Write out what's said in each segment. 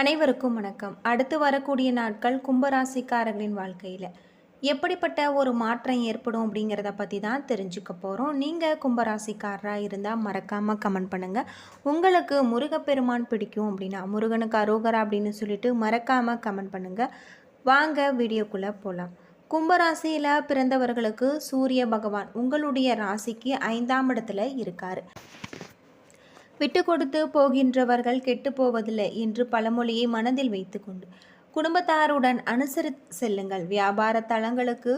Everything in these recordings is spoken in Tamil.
அனைவருக்கும் வணக்கம். அடுத்து வரக்கூடிய நாட்கள் கும்பராசிக்காரர்களின் வாழ்க்கையில். எப்படிப்பட்ட ஒரு மாற்றம் ஏற்படும் அப்படிங்கிறத பற்றி தான் தெரிஞ்சுக்க போகிறோம் நீங்கள் கும்பராசிக்காரராக இருந்தால் மறக்காமல் கமெண்ட் பண்ணுங்கள் உங்களுக்கு முருகப்பெருமான் பிடிக்கும் அப்படின்னா முருகனுக்கு அரோகரா அப்படின்னு சொல்லிட்டு மறக்காமல் கமெண்ட் பண்ணுங்கள் வாங்க வீடியோக்குள்ளே போகலாம் கும்பராசியில் பிறந்தவர்களுக்கு சூரிய பகவான் உங்களுடைய ராசிக்கு ஐந்தாம் இடத்துல இருக்கார். விட்டு கொடுத்து போகின்றவர்கள் கெட்டு போவதில்லை என்று பழமொழியை மனதில் வைத்துக்கொண்டு குடும்பத்தாருடன் அனுசரித்து செல்லுங்கள். வியாபார தளங்களுக்கு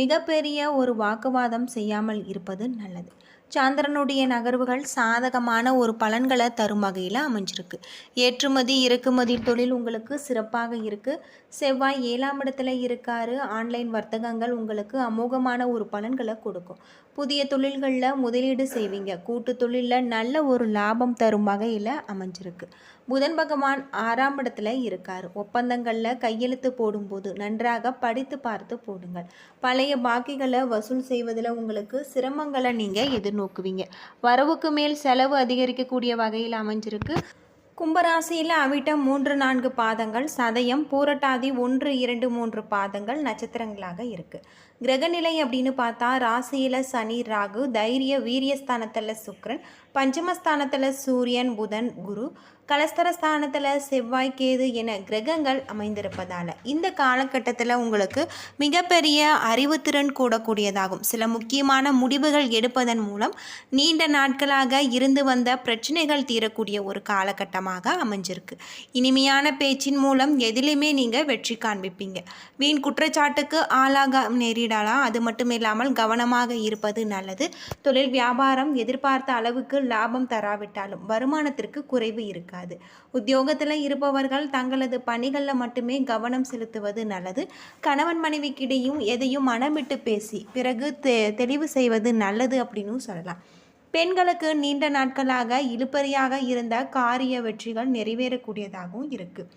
மிகப்பெரிய ஒரு வாக்குவாதம் செய்யாமல் இருப்பது நல்லது. சந்திரனுடைய நகர்வுகள் சாதகமான ஒரு பலன்களை தரும் வகையில் அமைஞ்சிருக்கு. ஏற்றுமதி இறக்குமதி தொழில் உங்களுக்கு சிறப்பாக இருக்குது செவ்வாய் ஏழாம் இடத்துல இருக்காரு. ஆன்லைன் வர்த்தகங்கள் உங்களுக்கு அமோகமான ஒரு பலன்களை கொடுக்கும். புதிய தொழில்களில் முதலீடு செய்வீங்க. கூட்டு தொழிலில் நல்ல ஒரு லாபம் தரும் வகையில் அமைஞ்சிருக்கு. புதன் பகவான் ஆறாம் இடத்துல இருக்கார். ஒப்பந்தங்களில் கையெழுத்து போடும்போது நன்றாக படித்து பார்த்து போடுங்கள். பழைய பாக்கிகளை வசூல் செய்வதில் உங்களுக்கு சிரமங்களை நீங்கள் எதிர்நோக்குவீங்க. வரவுக்கு மேல் செலவு அதிகரிக்கக்கூடிய வகையில் அமைஞ்சிருக்கு. கும்பராசியில் அவிட்ட மூன்று நான்கு பாதங்கள் சதயம் பூரட்டாதி ஒன்று இரண்டு மூன்று பாதங்கள் நட்சத்திரங்களாக இருக்குது கிரகநிலை அப்படின்னு பார்த்தா ராசியில் சனி ராகு தைரிய வீரியஸ்தானத்தில் சுக்ரன் பஞ்சமஸ்தானத்தில் சூரியன் புதன் குரு கலஸ்தரஸ்தானத்தில் செவ்வாய் கேது என கிரகங்கள் அமைந்திருப்பதால் இந்த காலகட்டத்தில் உங்களுக்கு மிகப்பெரிய அறிவுத்திறன் கூடக்கூடியதாகும். சில முக்கியமான முடிவுகள் எடுப்பதன் மூலம் நீண்ட நாட்களாக இருந்து வந்த பிரச்சனைகள் தீரக்கூடிய ஒரு காலகட்டமாக அமைஞ்சிருக்கு. இனிமையான பேச்சின் மூலம் எதிலுமே நீங்கள் வெற்றி காண்பிப்பீங்க. வீண் குற்றச்சாட்டுக்கு ஆளாக நேரிடலாம் அது மட்டும் இல்லாமல் கவனமாக இருப்பது நல்லது. தொழில் வியாபாரம் எதிர்பார்த்த அளவுக்கு லாபம் தராவிட்டாலும் வருமானத்திற்கு குறைவு இருக்காது. உத்தியோகத்தில் இருப்பவர்கள் தங்களது பணிகளில் மட்டுமே கவனம் செலுத்துவது நல்லது. கணவன் மனைவிக்கிடையும் எதையும் மனமிட்டு பேசி பிறகு தெ தெளிவு செய்வது நல்லது அப்படின்னு சொல்லலாம். பெண்களுக்கு நீண்ட நாட்களாக இழுப்பறியாக இருந்த காரிய வெற்றிகள் நிறைவேறக்கூடியதாகவும் இருக்குது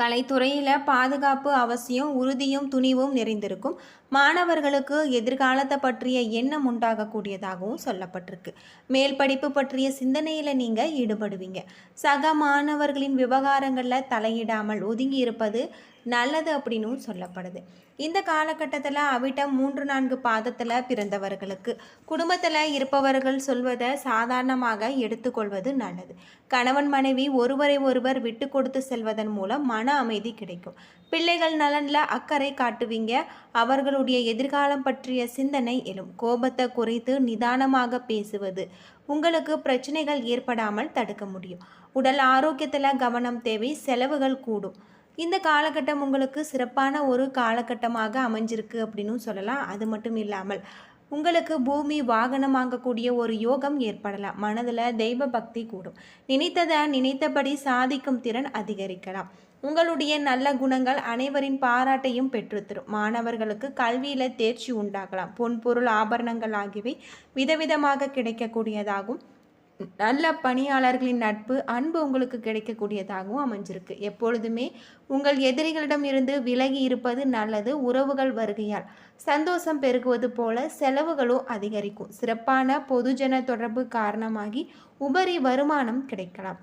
கலைத்துறையில் பாதுகாப்பு அவசியம் உறுதியும் துணிவும் நிறைந்திருக்கும். மாணவர்களுக்கு எதிர்காலத்தை பற்றிய எண்ணம் உண்டாகக்கூடியதாகவும் சொல்லப்பட்டிருக்கு. மேல் படிப்பு பற்றிய சிந்தனையில் நீங்கள் ஈடுபடுவீங்க. சக மாணவர்களின் விவகாரங்களில் தலையிடாமல் ஒதுங்கி இருப்பது நல்லது அப்படின்னும் சொல்லப்படுது. இந்த காலகட்டத்தில் அவிட்டம் மூன்று நான்கு பாதத்தில் பிறந்தவர்களுக்கு குடும்பத்தில் இருப்பவர்கள் சொல்வதை சாதாரணமாக எடுத்துக்கொள்வது நல்லது. கணவன் மனைவி ஒருவரை ஒருவர் விட்டு கொடுத்து செல்வதன் மூலம் மன அமைதி கிடைக்கும். பிள்ளைகள் நலனில் அக்கறை காட்டுவீங்க. அவர்களுடைய எதிர்காலம் பற்றிய சிந்தனை எழும். கோபத்தை குறைத்து நிதானமாக பேசுவது உங்களுக்கு பிரச்சனைகள் ஏற்படாமல் தடுக்க முடியும். உடல் ஆரோக்கியத்தில் கவனம் தேவை செலவுகள் கூடும். இந்த காலகட்டம் உங்களுக்கு சிறப்பான ஒரு காலகட்டமாக அமைஞ்சிருக்கு அப்படின்னு சொல்லலாம். அது மட்டும் இல்லாமல் உங்களுக்கு பூமி வாகனம் வாங்கக்கூடிய ஒரு யோகம் ஏற்படலாம். மனதில் தெய்வ பக்தி கூடும். நினைத்ததை நினைத்தபடி சாதிக்கும் திறன் அதிகரிக்கலாம். உங்களுடைய நல்ல குணங்கள் அனைவரின் பாராட்டையும் பெற்றுத்தரும். மாணவர்களுக்கு கல்வியில் தேர்ச்சி உண்டாகலாம். பொன்பொருள் ஆபரணங்கள் ஆகியவை விதவிதமாக கிடைக்கக்கூடியதாகும். நல்ல பணியாளர்களின் நட்பு அன்பு உங்களுக்கு கிடைக்கக்கூடியதாகவும் அமைஞ்சிருக்கு. எப்பொழுதுமே உங்கள் எதிரிகளிடம் இருந்து விலகி இருப்பது நல்லது. உறவுகள் வருகையால் சந்தோஷம் பெருகுவது போல செலவுகளும் அதிகரிக்கும். சிறப்பான பொதுஜன தொடர்பு காரணமாகி உபரி வருமானம் கிடைக்கலாம்.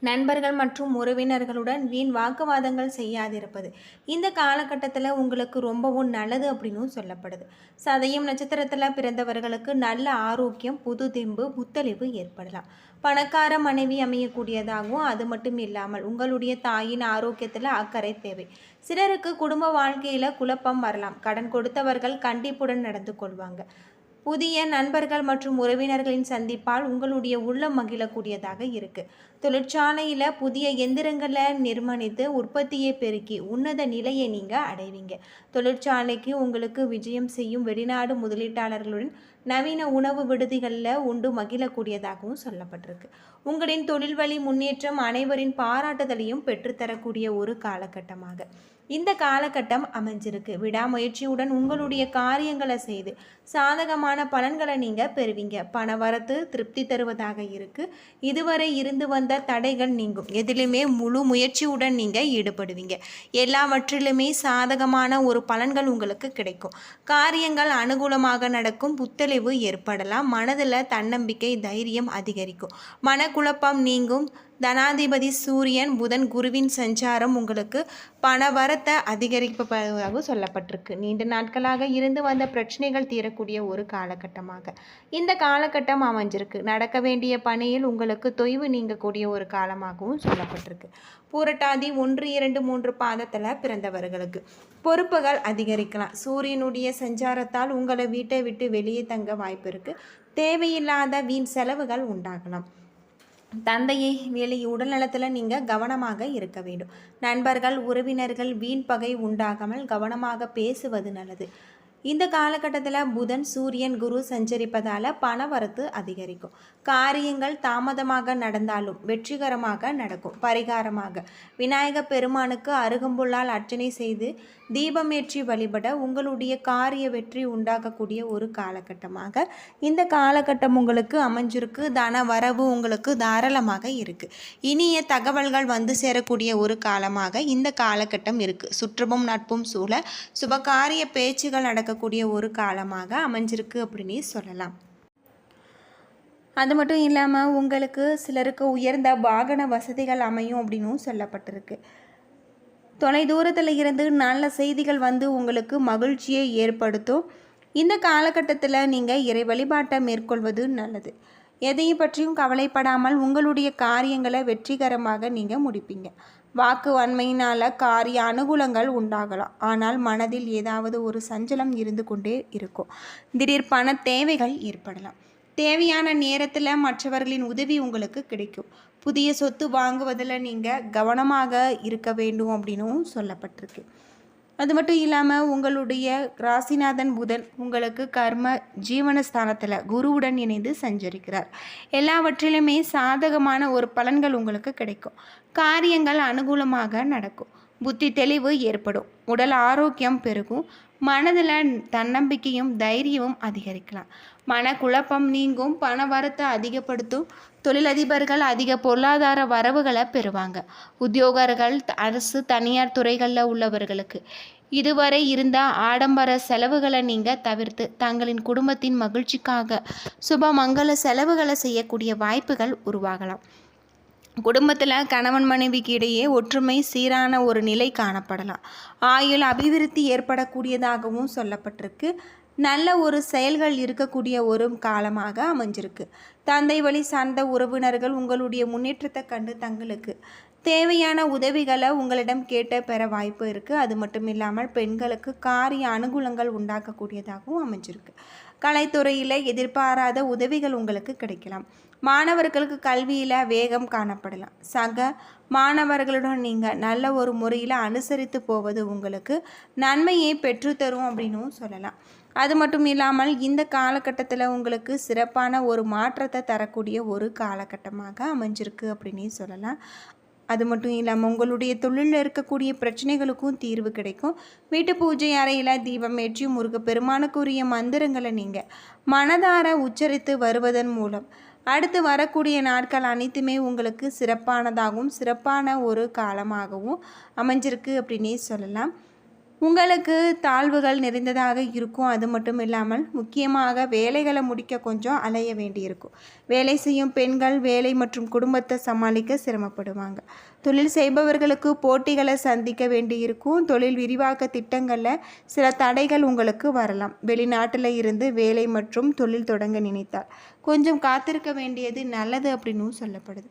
நண்பர்கள் மற்றும் உறவினர்களுடன் வீண் வாக்குவாதங்கள் செய்யாதிருப்பது. இந்த காலகட்டத்தில் உங்களுக்கு ரொம்பவும் நல்லது அப்படின்னும் சொல்லப்படுது. சதயம் நட்சத்திரத்தில் பிறந்தவர்களுக்கு நல்ல ஆரோக்கியம் புது தெம்பு புத்தளிவு ஏற்படலாம். பணக்கார மனைவி அமையக்கூடியதாகவும் அது மட்டும் இல்லாமல் உங்களுடைய தாயின் ஆரோக்கியத்தில் அக்கறை தேவை. சிலருக்கு குடும்ப வாழ்க்கையில் குழப்பம் வரலாம். கடன் கொடுத்தவர்கள் கண்டிப்புடன் நடந்து கொள்வாங்க. புதிய நண்பர்கள் மற்றும் உறவினர்களின் சந்திப்பால் உங்களுடைய உள்ளம் மகிழக்கூடியதாக இருக்குது தொழிற்சாலையில் புதிய எந்திரங்களை நிர்மாணித்து உற்பத்தியை பெருக்கி உன்னத நிலையை நீங்கள் அடைவீங்க. தொழிற்சாலைக்கு உங்களுக்கு விஜயம் செய்யும் வெளிநாடு முதலீட்டாளர்களுடன் நவீன உணவு விடுதிகளில் உண்டு மகிழக்கூடியதாகவும் சொல்லப்பட்டிருக்கு. உங்களின் தொழில் வழி முன்னேற்றம் அனைவரின் பாராட்டுதலையும் பெற்றுத்தரக்கூடிய ஒரு காலகட்டமாக. இந்த காலகட்டம் அமைஞ்சிருக்கு. விடாமுயற்சியுடன் உங்களுடைய காரியங்களை செய்து சாதகமான பலன்களை நீங்கள் பெறுவீங்க. பணவரத்து திருப்தி தருவதாக இருக்குது இதுவரை இருந்து வந்த தடைகள் நீங்கும். எதிலுமே முழு முயற்சியுடன் நீங்கள் ஈடுபடுவீங்க. எல்லாவற்றிலுமே சாதகமான ஒரு பலன்கள் உங்களுக்கு கிடைக்கும். காரியங்கள் அனுகூலமாக நடக்கும். புத்தளிவு ஏற்படலாம். மனதில் தன்னம்பிக்கை தைரியம் அதிகரிக்கும். மனக்குழப்பம் நீங்கும். தனாதிபதி சூரியன் புதன் குருவின் சஞ்சாரம் உங்களுக்கு பணவரத்தை அதிகரிப்பதாக சொல்லப்பட்டிருக்கு. நீண்ட நாட்களாக இருந்து வந்த பிரச்சனைகள் தீரக்கூடிய ஒரு காலகட்டமாக இந்த காலகட்டம் அமைஞ்சிருக்கு. நடக்க வேண்டிய பணியில் உங்களுக்கு தொய்வு நீங்கக்கூடிய ஒரு காலமாகவும் சொல்லப்பட்டிருக்கு. பூரட்டாதி ஒன்று இரண்டு மூன்று பாதத்தில் பிறந்தவர்களுக்கு பொறுப்புகள் அதிகரிக்கலாம். சூரியனுடைய சஞ்சாரத்தால் உங்களை வீட்டை விட்டு வெளியே தங்க வாய்ப்பு இருக்குது தேவையில்லாத வீண் செலவுகள் உண்டாகலாம். தந்தையை வேலை உடல்நலத்தில் நீங்கள் கவனமாக இருக்க வேண்டும். நண்பர்கள் உறவினர்கள் வீண் பகை உண்டாகாமல் கவனமாக பேசுவது நல்லது. இந்த காலகட்டத்தில் புதன் சூரியன் குரு சஞ்சரிப்பதால் பணவரத்து அதிகரிக்கும். காரியங்கள் தாமதமாக நடந்தாலும் வெற்றிகரமாக நடக்கும். பரிகாரமாக. விநாயக பெருமானுக்கு அருகம்புல்லால் அர்ச்சனை செய்து தீபமேற்றி வழிபட உங்களுடைய காரிய வெற்றி உண்டாகக்கூடிய ஒரு காலகட்டமாக இந்த காலகட்டம் உங்களுக்கு அமைஞ்சிருக்கு. தன வரவு உங்களுக்கு தாராளமாக இருக்குது இனிய தகவல்கள் வந்து சேரக்கூடிய ஒரு காலமாக இந்த காலகட்டம் இருக்குது சுற்றமும் நட்பும் சூழ சுபகாரிய பேச்சுகள் நடக்க நடக்கக்கூடிய ஒரு காலமாக அமைஞ்சிருக்கு அப்படின்னு சொல்லலாம். அது மட்டும் இல்லாமல் உங்களுக்கு சிலருக்கு உயர்ந்த வாகன வசதிகள் அமையும் அப்படின்னும் சொல்லப்பட்டிருக்கு. தொலை தூரத்தில் இருந்து நல்ல செய்திகள் வந்து உங்களுக்கு மகிழ்ச்சியை ஏற்படுத்தும். இந்த காலகட்டத்தில் நீங்கள் இறை வழிபாட்டை மேற்கொள்வது நல்லது. எதையும் பற்றியும் கவலைப்படாமல் உங்களுடைய காரியங்களை வெற்றிகரமாக நீங்கள் முடிப்பீங்க. வாக்கு வன்மையினால் காரிய அனுகூலங்கள் உண்டாகலாம். ஆனால் மனதில் ஏதாவது ஒரு சஞ்சலம் இருந்து கொண்டே இருக்கும். திடீர் பண தேவைகள் ஏற்படலாம். தேவையான நேரத்தில் மற்றவர்களின் உதவி உங்களுக்கு கிடைக்கும். புதிய சொத்து வாங்குவதில் நீங்கள் கவனமாக இருக்க வேண்டும் அப்படின்னும் சொல்லப்பட்டிருக்கு. அது மட்டும் இல்லாமல் உங்களுடைய ராசிநாதன் புதன் உங்களுக்கு கர்ம ஜீவனஸ்தானத்தில் குருவுடன் இணைந்து சஞ்சரிக்கிறார். எல்லாவற்றிலுமே சாதகமான ஒரு பலன்கள் உங்களுக்கு கிடைக்கும். காரியங்கள் அனுகூலமாக நடக்கும். புத்தி தெளிவு ஏற்படும். உடல் ஆரோக்கியம் பெருகும். மனதில் தன்னம்பிக்கையும் தைரியமும் அதிகரிக்கலாம். மனக்குழப்பம் நீங்கும். பண வரத்தை அதிகப்படுத்தும். தொழிலதிபர்கள் அதிக பொருளாதார வரவுகளை பெறுவாங்க. உத்தியோகர்கள் அரசு தனியார் துறைகளில் உள்ளவர்களுக்கு. இதுவரை இருந்த ஆடம்பர செலவுகளை நீங்கள் தவிர்த்து தங்களின் குடும்பத்தின் மகிழ்ச்சிக்காக சுபமங்கல செலவுகளை செய்யக்கூடிய வாய்ப்புகள் உருவாகலாம். குடும்பத்தில் கணவன் மனைவிக்கு இடையே ஒற்றுமை சீரான ஒரு நிலை காணப்படலாம். ஆயுள் அபிவிருத்தி ஏற்படக்கூடியதாகவும் சொல்லப்பட்டிருக்கு. நல்ல ஒரு செயல்கள் இருக்கக்கூடிய ஒரு காலமாக அமைஞ்சிருக்கு. தந்தை வழி சார்ந்த உறவினர்கள் உங்களுடைய முன்னேற்றத்தை கண்டு தங்களுக்கு தேவையான உதவிகளை உங்களிடம் கேட்ட பெற வாய்ப்பு இருக்குது அது மட்டும் இல்லாமல் பெண்களுக்கு காரிய அனுகூலங்கள் உண்டாக்கக்கூடியதாகவும் அமைஞ்சிருக்கு. கலைத்துறையில் எதிர்பாராத உதவிகள் உங்களுக்கு கிடைக்கலாம். மாணவர்களுக்கு கல்வியில் வேகம் காணப்படலாம். சக மாணவர்களுடன் நீங்கள் நல்ல ஒரு முறையில் அனுசரித்து போவது உங்களுக்கு நன்மையை பெற்றுத்தரும் அப்படின்னும் சொல்லலாம். அது மட்டும் இல்லாமல் இந்த காலகட்டத்தில் உங்களுக்கு சிறப்பான ஒரு மாற்றத்தை தரக்கூடிய ஒரு காலகட்டமாக அமைஞ்சிருக்கு அப்படின்னே சொல்லலாம். அது மட்டும் இல்லாமல் உங்களுடைய தொழிலில் இருக்கக்கூடிய பிரச்சனைகளுக்கும் தீர்வு கிடைக்கும். வீட்டு பூஜை அறையில் தீபம் ஏற்றி முருகப்பெருமானுக்குரிய மந்திரங்களை நீங்கள் மனதார உச்சரித்து வருவதன் மூலம் அடுத்து வரக்கூடிய நாட்கள் அனைத்துமே உங்களுக்கு சிறப்பானதாகவும் சிறப்பான ஒரு காலமாகவும் அமைஞ்சிருக்கு அப்படின்னே சொல்லலாம். உங்களுக்கு தாழ்வுகள் நிறைந்ததாக இருக்கும். அது மட்டும் இல்லாமல் முக்கியமாக வேலைகளை முடிக்க கொஞ்சம் அலைய வேண்டியிருக்கும். வேலை செய்யும் பெண்கள் வேலை மற்றும் குடும்பத்தை சமாளிக்க சிரமப்படுவாங்க. தொழில் செய்பவர்களுக்கு போட்டிகளை சந்திக்க வேண்டியிருக்கும். தொழில் விரிவாக்க திட்டங்களில் சில தடைகள் உங்களுக்கு வரலாம். வெளிநாட்டில் இருந்து வேலை மற்றும் தொழில் தொடங்க நினைத்தால். கொஞ்சம் காத்திருக்க வேண்டியது நல்லது அப்படின்னும் சொல்லப்படுது.